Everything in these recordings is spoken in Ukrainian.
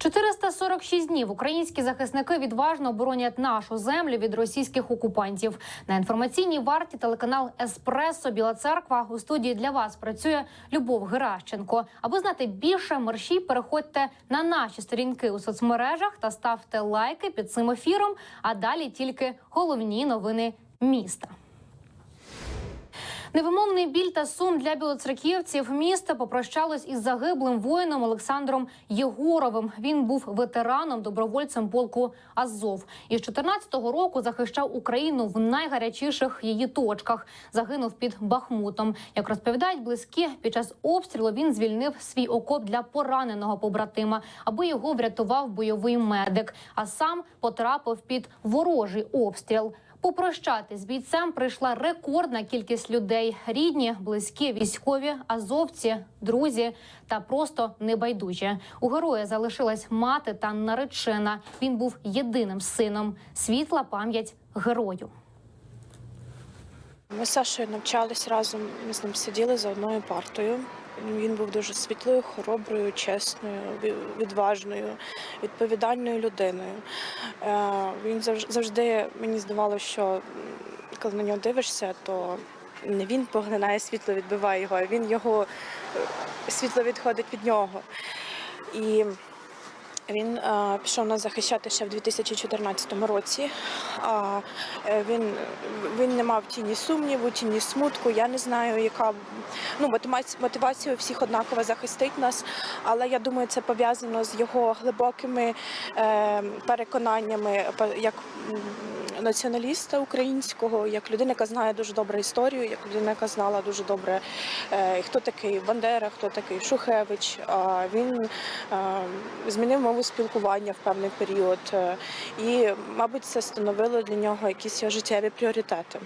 446 днів українські захисники відважно оборонять нашу землю від російських окупантів. На інформаційній варті телеканал Еспресо Біла Церква у студії для вас працює Любов Геращенко. Аби знати більше, мерщій переходьте на наші сторінки у соцмережах та ставте лайки під цим ефіром. А далі тільки головні новини міста. Невимовний біль та сум для білоцерківців міста попрощалось із загиблим воїном Олександром Єгоровим. Він був ветераном, добровольцем полку Азов. І з 14-го року захищав Україну в найгарячіших її точках. Загинув під Бахмутом. Як розповідають близькі, під час обстрілу він звільнив свій окоп для пораненого побратима, аби його врятував бойовий медик. А сам потрапив під ворожий обстріл. Попрощатись з бійцем прийшла рекордна кількість людей: рідні, близькі, військові, азовці, друзі та просто небайдужі. У героя залишилась мати та наречена. Він був єдиним сином. Світла пам'ять герою. Ми з Сашою навчались разом, ми з ним сиділи за одною партою. Він був дуже світлою, хороброю, чесною, відважною, відповідальною людиною. Е, Він завж- завжди мені здавалося, що коли на нього дивишся, то не він поглинає світло, відбиває його, а він його е, світло відходить від нього. І він е, пішов нас захищати ще в 2014 році. А, е, він, він не мав тіні сумніву, тіні смутку. Я не знаю, яка ну, мотиваці- мотивація у всіх однаково захистить нас, але я думаю, це пов'язано з його глибокими е, переконаннями як націоналіста українського, як людина, яка знає дуже добре історію, як людина, яка знала дуже добре, е, хто такий Бандера, хто такий Шухевич. Він е, змінив мову спілкування в певний період, е, і, мабуть, це становило для нього якісь життєві пріоритети.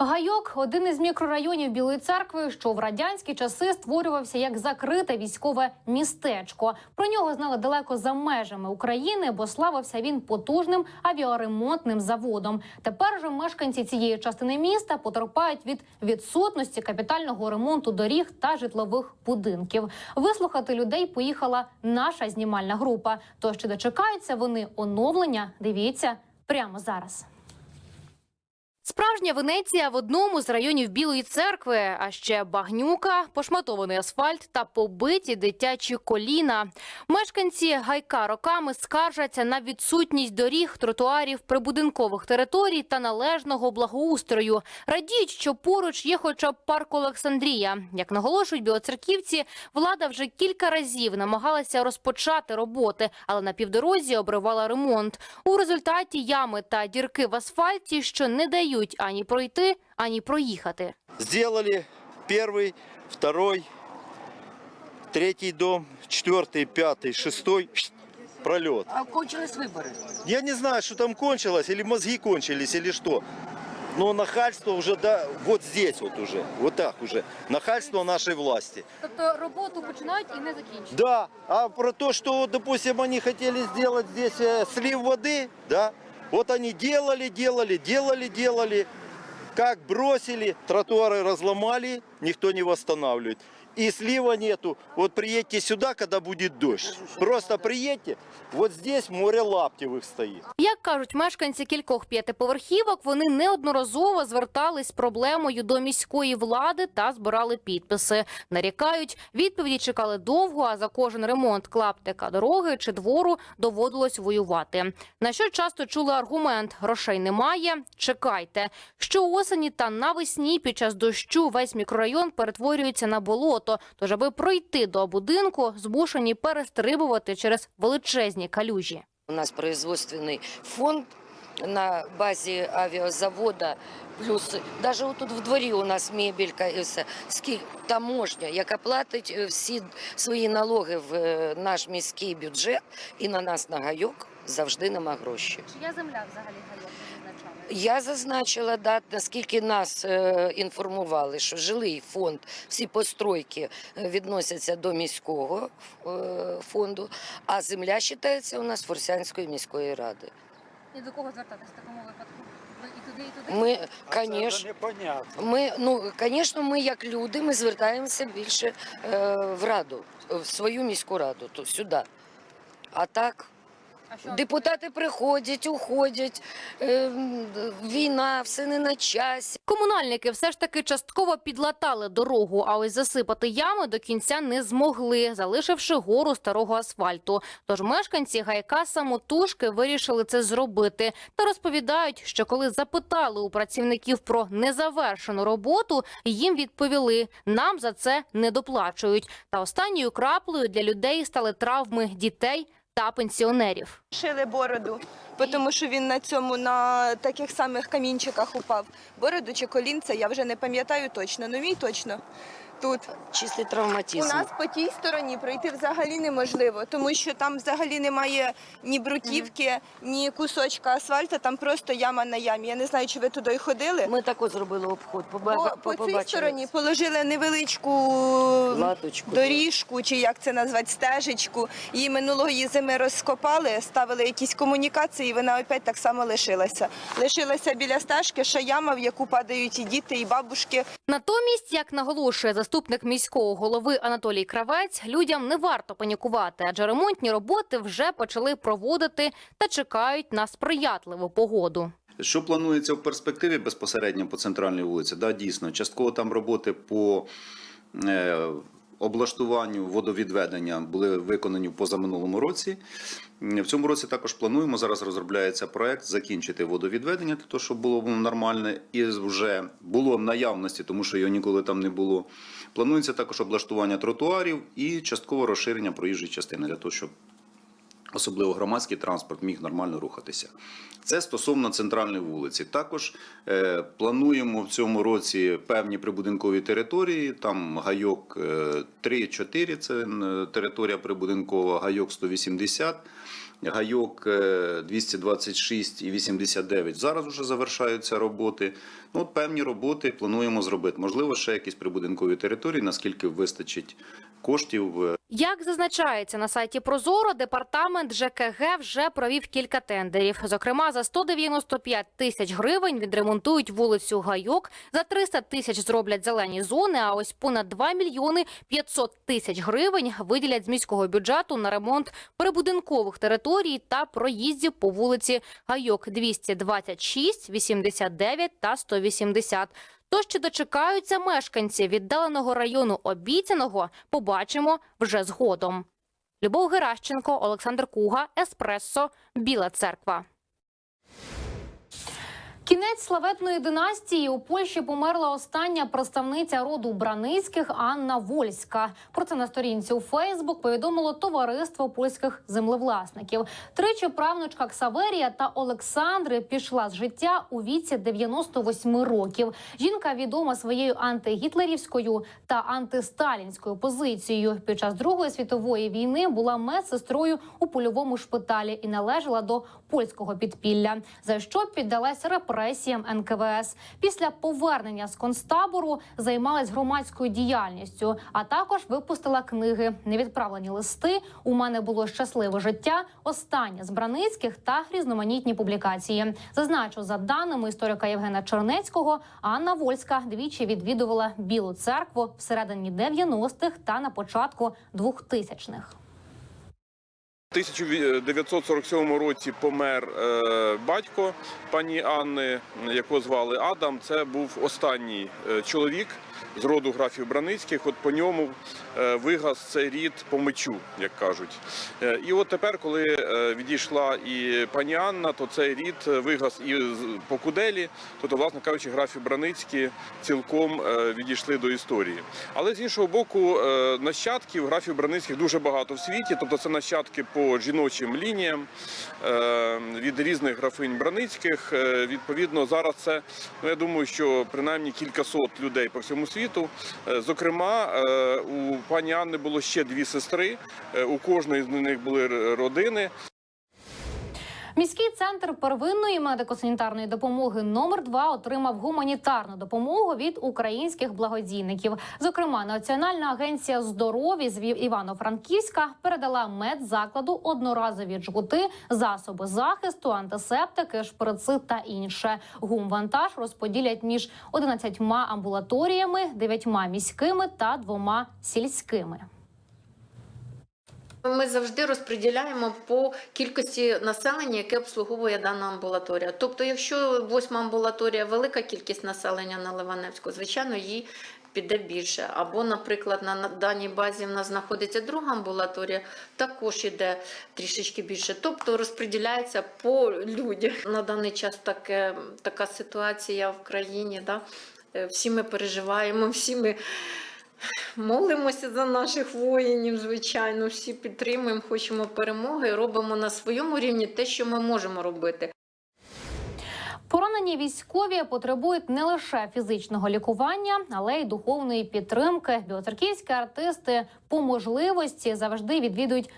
Гайок один із мікрорайонів Білої церкви, що в радянські часи створювався як закрите військове містечко. Про нього знали далеко за межами України, бо славився він потужним авіаремонтним заводом. Тепер же мешканці цієї частини міста потерпають від відсутності капітального ремонту доріг та житлових будинків. Вислухати людей поїхала наша знімальна група. Тож чи дочекаються вони оновлення? Дивіться прямо зараз. Справжня Венеція в одному з районів Білої церкви, а ще багнюка, пошматований асфальт та побиті дитячі коліна. Мешканці гайка роками скаржаться на відсутність доріг, тротуарів, прибудинкових територій та належного благоустрою. Радіють, що поруч є хоча б парк Олександрія. Як наголошують білоцерківці, влада вже кілька разів намагалася розпочати роботи, але на півдорозі обривала ремонт. У результаті ями та дірки в асфальті, що не дають ані пройти, ані проїхати. Сделали первый, второй, третий дом, четвертый, пятый, шестой пролет. А кончились вибори. Я не знаю, что там кончилось, или мозги кончились, или что. Но нахальство уже да, вот здесь вот уже, вот так уже. Нахальство нашей власти. Тобто роботу починають і не закінчують. Да, а про то, что, вот, допустим, они хотели сделать здесь э, слив воды, да, вот они делали, делали, делали, делали, как бросили, тротуары разломали, никто не восстанавливает. И слива нету. Вот приедьте сюда, когда будет дождь. Просто приедьте, вот здесь море лаптевых стоит. Як кажуть мешканці кількох п'ятиповерхівок, вони неодноразово звертались з проблемою до міської влади та збирали підписи. Нарікають, відповіді чекали довго, а за кожен ремонт клаптика дороги чи двору доводилось воювати. На що часто чули аргумент: грошей немає, чекайте. Що осені та навесні під час дощу весь мікрорайон перетворюється на болото. Тож, аби пройти до будинку, змушені перестрибувати через величезні калюжі. У нас производственный фонд на базе авиазавода. Плюс даже отут в дворі у нас мебелька і все. Скільки таможня, яка платить всі свої налоги в е, наш міський бюджет, і на нас на гайок завжди нема грошей. Чия земля взагалі? Я зазначила, да, наскільки нас е, інформували, що жилий фонд, всі постройки е, відносяться до міського е, фонду, а земля вважається у нас Форсянської міської ради. І до кого звертатись в такому випадку? Ви і туди Ми, конечно, ми, ну, звісно, ми як люди, ми звертаємося більше е, в раду, в свою міську раду, то сюди. А так, депутати приходять, уходять, е, війна, все не на часі. Комунальники все ж таки частково підлатали дорогу, а ось засипати ями до кінця не змогли, залишивши гору старого асфальту. Тож мешканці гайка самотужки вирішили це зробити та розповідають, що коли запитали у працівників про незавершену роботу, їм відповіли: нам за це не доплачують. Та останньою краплею для людей стали травми дітей та пенсіонерів. Шили бороду, тому що він на цьому на таких самих камінчиках упав. Бороду чи колінце, я вже не пам'ятаю точно, ну мій точно тут. Чистий У травматизм. нас по тій стороні пройти взагалі неможливо, тому що там взагалі немає ні бруківки, ні кусочка асфальту, там просто яма на ямі. Я не знаю, чи ви туди ходили. Ми також зробили обход, По, по цій стороні положили невеличку латочку. доріжку, чи як це назвати, стежечку. Її минулої зими розкопали, ставили якісь комунікації, і вона опять так само лишилася. Лишилася біля стежки, що яма, в яку падають і діти, і бабушки. Натомість, як наголошує заступник міського голови Анатолій Кравець, людям не варто панікувати, адже ремонтні роботи вже почали проводити та чекають на сприятливу погоду. Що планується в перспективі безпосередньо по центральній вулиці? Да, дійсно, частково там роботи по е, облаштуванню водовідведення були виконані в позаминулому році. В цьому році також плануємо. Зараз розробляється проект закінчити водовідведення, для того, щоб було нормальне і вже було в наявності, тому що його ніколи там не було. Планується також облаштування тротуарів і частково розширення проїжджої частини для того, щоб особливо громадський транспорт міг нормально рухатися. Це стосовно центральної вулиці. Також е, плануємо в цьому році певні прибудинкові території. Там гайок е, 3-4 це е, територія прибудинкова, гайок 180. Гайок е, 226 і 89 зараз вже завершаються роботи. Ну, от певні роботи плануємо зробити. Можливо, ще якісь прибудинкові території, наскільки вистачить коштів. Як зазначається на сайті Прозоро, департамент ЖКГ вже провів кілька тендерів. Зокрема, за 195 тисяч гривень відремонтують вулицю Гайок, за 300 тисяч зроблять зелені зони. А ось понад 2 мільйони 500 тисяч гривень виділять з міського бюджету на ремонт прибудинкових територій та проїздів по вулиці Гайок 226, 89 та 180. Тож чи дочекаються мешканці віддаленого району обіцяного, побачимо вже згодом. Любов Геращенко, Олександр Куга, Еспресо, Біла Церква. Кінець славетної династії у Польщі померла остання представниця роду Браницьких Анна Вольська. Про це на сторінці у Фейсбук повідомило товариство польських землевласників. Тричі правнучка Ксаверія та Олександри пішла з життя у віці 98 років. Жінка відома своєю антигітлерівською та антисталінською позицією. Під час Другої світової війни була медсестрою у польовому шпиталі і належала до польського підпілля, за що піддалась репресіям НКВС. Після повернення з концтабору займалась громадською діяльністю, а також випустила книги Невідправлені листи. У мене було щасливе життя. Останнє з Браницьких та різноманітні публікації. Зазначу за даними історика Євгена Чернецького, Анна Вольська двічі відвідувала Білу церкву всередині 90-х та на початку 2000-х. У 1947 році помер е, батько пані Анни, якого звали Адам. Це був останній е, чоловік з роду графів Браницьких. От по ньому е, вигас цей рід по мечу, як кажуть. Е, і от тепер, коли е, відійшла і пані Анна, то цей рід вигас і по куделі. Тобто, власне кажучи, графі Браницькі цілком відійшли до історії. Але з іншого боку, нащадків графів Браницьких дуже багато в світі. Тобто це нащадки по жіночим лініям від різних графинь Браницьких. Відповідно, зараз це ну я думаю, що принаймні кількасот людей по всьому світу. Е, Зокрема, е, у пані Анни було ще дві сестри. Е, У кожної з них були родини. Міський центр первинної медико-санітарної допомоги номер 2 отримав гуманітарну допомогу від українських благодійників. Зокрема, Національна агенція здоров'я з Івано-Франківська передала медзакладу одноразові джгути, засоби захисту, антисептики, шприци та інше. Гумвантаж розподілять між 11 амбулаторіями, 9 міськими та двома сільськими. Ми завжди розподіляємо по кількості населення, яке обслуговує дана амбулаторія. Тобто, якщо восьма амбулаторія велика кількість населення на Ливаневську, звичайно, їй піде більше. Або, наприклад, на на даній базі в нас знаходиться друга амбулаторія, також іде трішечки більше. Тобто розподіляється по людях. На даний час таке, така ситуація в країні. Да? Е, Всі ми переживаємо, всі ми. Молимося за наших воїнів, звичайно, всі підтримуємо, хочемо перемоги, робимо на своєму рівні те, що ми можемо робити. Поранені військові потребують не лише фізичного лікування, але й духовної підтримки. Білоцерківські артисти по можливості завжди відвідують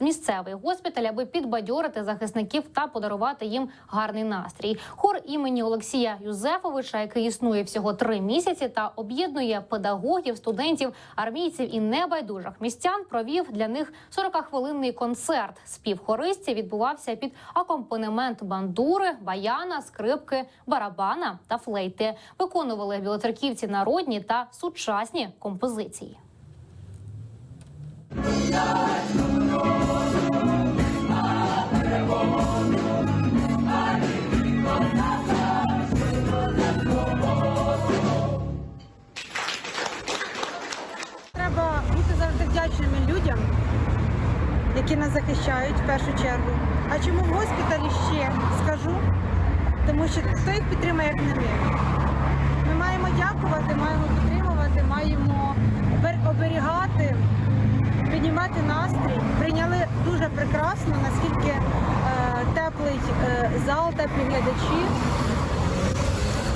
місцевий госпіталь, аби підбадьорити захисників та подарувати їм гарний настрій. Хор імені Олексія Юзефовича, який існує всього три місяці, та об'єднує педагогів, студентів, армійців і небайдужих містян, провів для них 40-хвилинний концерт. Спів хористів відбувався під акомпанемент бандури, баяна, скрипки, барабана та флейти. Виконували білоцерківці народні та сучасні композиції. Треба бути завжди вдячними людям, які нас захищають в першу чергу. А чому в госпіталі ще скажу? Тому що хто їх підтримує, як не ми. Ми маємо дякувати, маємо підтримувати, маємо оберігати, піднімати настрій. Прийняли дуже прекрасно, наскільки е, теплий е, зал, теплі глядачі.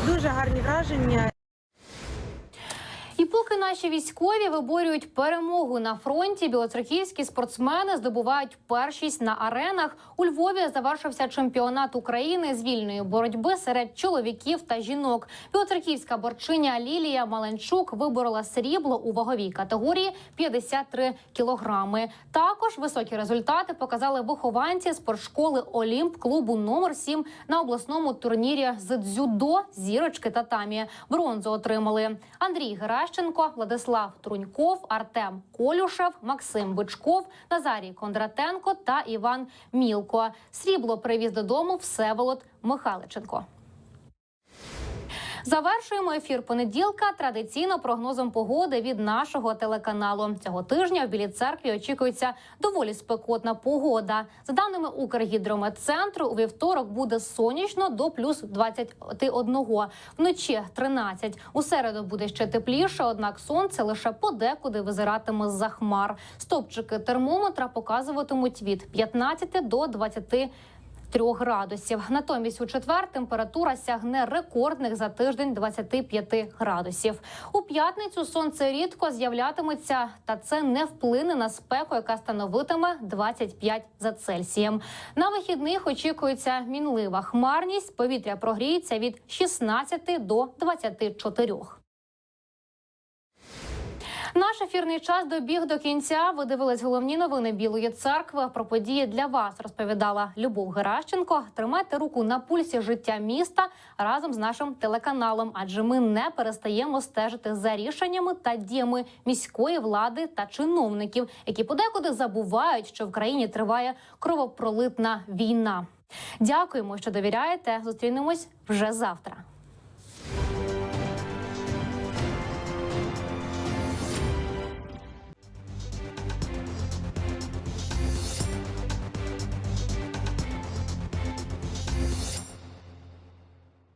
Дуже гарні враження. І поки наші військові виборюють перемогу на фронті, білоцерківські спортсмени здобувають першість на аренах. У Львові завершився чемпіонат України з вільної боротьби серед чоловіків та жінок. Білоцерківська борчиня Лілія Маленчук виборола срібло у ваговій категорії 53 кілограми. Також високі результати показали вихованці спортшколи Олімп клубу номер 7 на обласному турнірі з дзюдо зірочки татамі. Бронзу отримали Андрій Геращенко, Владислав Труньков, Артем Колюшев, Максим Бичков, Назарій Кондратенко та Іван Мілко. Срібло привіз додому Всеволод Михайличенко. Завершуємо ефір понеділка традиційно прогнозом погоди від нашого телеканалу. Цього тижня в Білій церкві очікується доволі спекотна погода. За даними Укргідрометцентру, у вівторок буде сонячно до плюс 21. Вночі 13. У середу буде ще тепліше, однак сонце лише подекуди визиратиме з-за хмар. Стопчики термометра показуватимуть від 15 до 20 3 градусів. Натомість у четвер температура сягне рекордних за тиждень 25 градусів. У п'ятницю сонце рідко з'являтиметься, та це не вплине на спеку, яка становитиме 25 за Цельсієм. На вихідних очікується мінлива хмарність. Повітря прогріється від 16 до 24. Наш ефірний час добіг до кінця. Ви дивились головні новини Білої церкви. Про події для вас розповідала Любов Геращенко. Тримайте руку на пульсі життя міста разом з нашим телеканалом, адже ми не перестаємо стежити за рішеннями та діями міської влади та чиновників, які подекуди забувають, що в країні триває кровопролитна війна. Дякуємо, що довіряєте. Зустрінемось вже завтра.